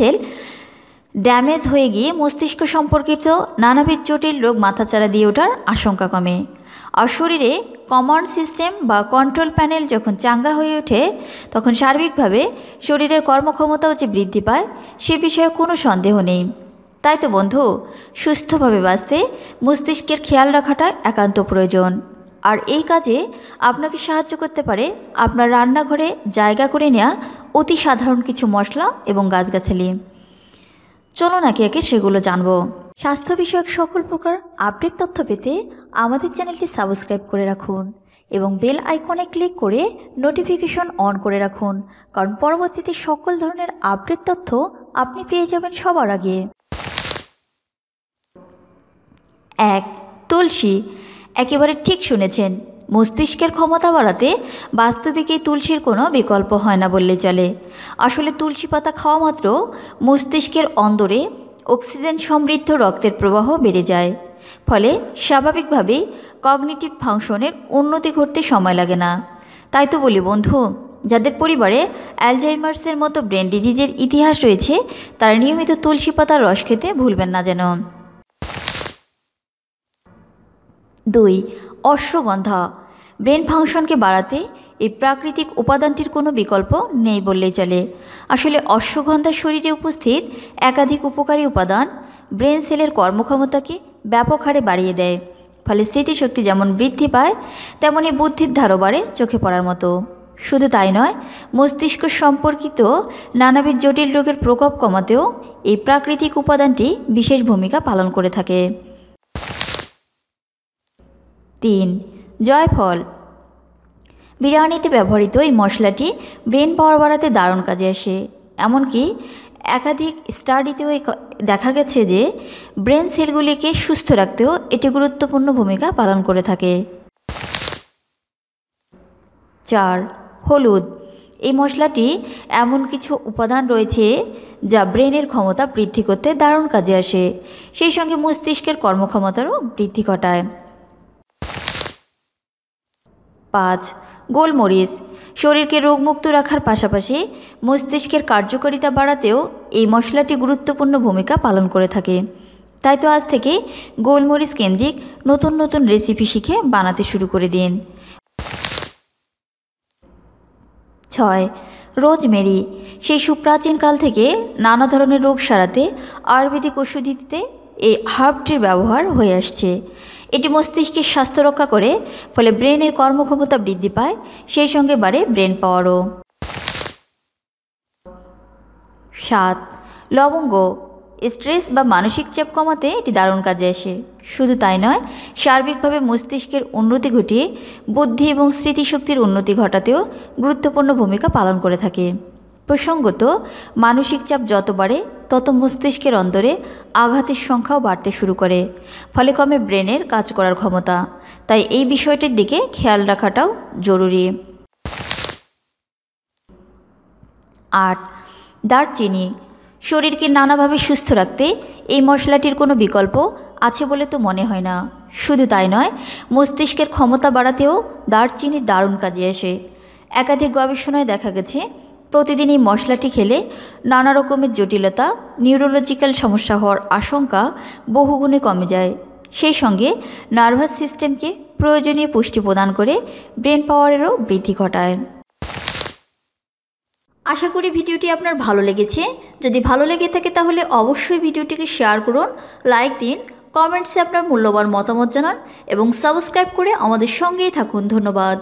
Sell damage হয়ে গিয়ে মস্তিষ্ক সম্পর্কিত নানাবিধ জটিল রোগ মাথাচাড়া দিয়ে ওঠার আশঙ্কা কমে। আর শরীরে কমান্ড সিস্টেম বা কন্ট্রোল প্যানেল যখন চাঙ্গা হয়ে ওঠে, তখন সার্বিকভাবে শরীরের কর্মক্ষমতাও যে বৃদ্ধি পায়, সে বিষয়ে কোনো সন্দেহ নেই। তাই তো বন্ধু, সুস্থভাবে বাঁচতে মস্তিষ্কের খেয়াল রাখাটা একান্ত প্রয়োজন। আর এই কাজে আপনাকে সাহায্য করতে পারে আপনার রান্নাঘরে জায়গা করে নেওয়া অতি সাধারণ কিছু মশলা এবং গাছগাছালি। চলো নাকি একে সেগুলো জানব। স্বাস্থ্য বিষয়ক সকল প্রকার আপডেট তথ্য পেতে আমাদের চ্যানেলটি সাবস্ক্রাইব করে রাখুন এবং বেল আইকনে ক্লিক করে নোটিফিকেশন অন করে রাখুন, কারণ পরবর্তীতে সকল ধরনের আপডেট তথ্য আপনি পেয়ে যাবেন সবার আগে। এক, তুলসী একেবারে ঠিক শুনেছেন। মস্তিষ্কের ক্ষমতা বাড়াতে বাস্তবিক এই তুলসীর কোনো বিকল্প হয় না বললে চলে। আসলে তুলসী পাতা খাওয়া মাত্র মস্তিষ্কের অন্দরে অক্সিজেন সমৃদ্ধ রক্তের প্রবাহ বেড়ে যায়। ফলে স্বাভাবিকভাবেই কগনিটিভ ফাংশনের উন্নতি ঘটতে সময় লাগে না। তাই তো বলি বন্ধু, যাদের পরিবারে অ্যালজাইমার্সের মতো ব্রেন ডিজিজের ইতিহাস রয়েছে, তারা নিয়মিত তুলসী পাতার রস খেতে ভুলবেন না যেন। দুই, অশ্বগন্ধা। ব্রেন ফাংশনকে বাড়াতে এই প্রাকৃতিক উপাদানটির কোনো বিকল্প নেই বললেই চলে। আসলে অশ্বগন্ধা শরীরে উপস্থিত একাধিক উপকারী উপাদান ব্রেন সেলের কর্মক্ষমতাকে ব্যাপক হারে বাড়িয়ে দেয়। ফলে স্মৃতিশক্তি যেমন বৃদ্ধি পায় তেমনই বুদ্ধির ধারও বাড়ে চোখে পড়ার মতো। শুধু তাই নয়, মস্তিষ্ক সম্পর্কিত নানাবিধ জটিল রোগের প্রকোপ কমাতেও এই প্রাকৃতিক উপাদানটি বিশেষ ভূমিকা পালন করে থাকে। তিন। জয়ফল বিরিয়ানিতে ব্যবহৃত এই মশলাটি ব্রেন পাওয়ার বাড়াতে দারুণ কাজে আসে। এমনকি একাধিক স্টাডিতেও দেখা গেছে যে ব্রেন সেলগুলিকে সুস্থ রাখতেও এটি গুরুত্বপূর্ণ ভূমিকা পালন করে থাকে। চার, হলুদ। এই মশলাটি এমন কিছু উপাদান রয়েছে যা ব্রেনের ক্ষমতা বৃদ্ধি করতে দারুণ কাজে আসে। সেই সঙ্গে মস্তিষ্কের কর্মক্ষমতারও বৃদ্ধি ঘটায়। পাঁচ, গোলমরিচ। শরীরকে রোগমুক্ত রাখার পাশাপাশি মস্তিষ্কের কার্যকারিতা বাড়াতেও এই মশলাটি গুরুত্বপূর্ণ ভূমিকা পালন করে থাকে। তাই তো আজ থেকে গোলমরিচ কেন্দ্রিক নতুন নতুন রেসিপি শিখে বানাতে শুরু করে দিন। ছয়, রোজমেরি। সেই সুপ্রাচীন কাল থেকে নানা ধরনের রোগ সারাতে আয়ুর্বেদিক ওষুধিতে এই হার্বটির ব্যবহার হয়ে আসছে। এটি মস্তিষ্কের স্বাস্থ্য রক্ষা করে, ফলে ব্রেনের কর্মক্ষমতা বৃদ্ধি পায়, সেই সঙ্গে বাড়ে ব্রেন পাওয়ারও। সাত, লবঙ্গ। স্ট্রেস বা মানসিক চাপ কমাতে এটি দারুণ কাজে আসে। শুধু তাই নয়, সার্বিকভাবে মস্তিষ্কের উন্নতি ঘটিয়ে বুদ্ধি এবং স্মৃতিশক্তির উন্নতি ঘটাতেও গুরুত্বপূর্ণ ভূমিকা পালন করে থাকে। প্রসঙ্গত, মানসিক চাপ যত বাড়ে, তত মস্তিষ্কের অন্তরে আঘাতের সংখ্যাও বাড়তে শুরু করে, ফলে কমে ব্রেনের কাজ করার ক্ষমতা। তাই এই বিষয়টির দিকে খেয়াল রাখাটাও জরুরি। আট, দারচিনি। শরীরকে নানাভাবে সুস্থ রাখতে এই মশলাটির কোনো বিকল্প আছে বলে তো মনে হয় না। শুধু তাই নয়, মস্তিষ্কের ক্ষমতা বাড়াতেও দারচিনি দারুণ কাজে আসে। একাধিক গবেষণায় দেখা গেছে প্রতিদিন এই মশলাটি খেলে নানা রকমের জটিলতা নিউরোলজিক্যাল সমস্যা হওয়ার আশঙ্কা বহুগুণে কমে যায়। সেই সঙ্গে নার্ভাস সিস্টেমকে প্রয়োজনীয় পুষ্টি প্রদান করে ব্রেন পাওয়ারেরও বৃদ্ধি ঘটায়। আশা করি ভিডিওটি আপনার ভালো লেগেছে। যদি ভালো লেগে থাকে তাহলে অবশ্যই ভিডিওটিকে শেয়ার করুন লাইক দিন কমেন্টসে আপনার মূল্যবান মতামত জানান এবং সাবস্ক্রাইব করে আমাদের সঙ্গেই থাকুন। ধন্যবাদ।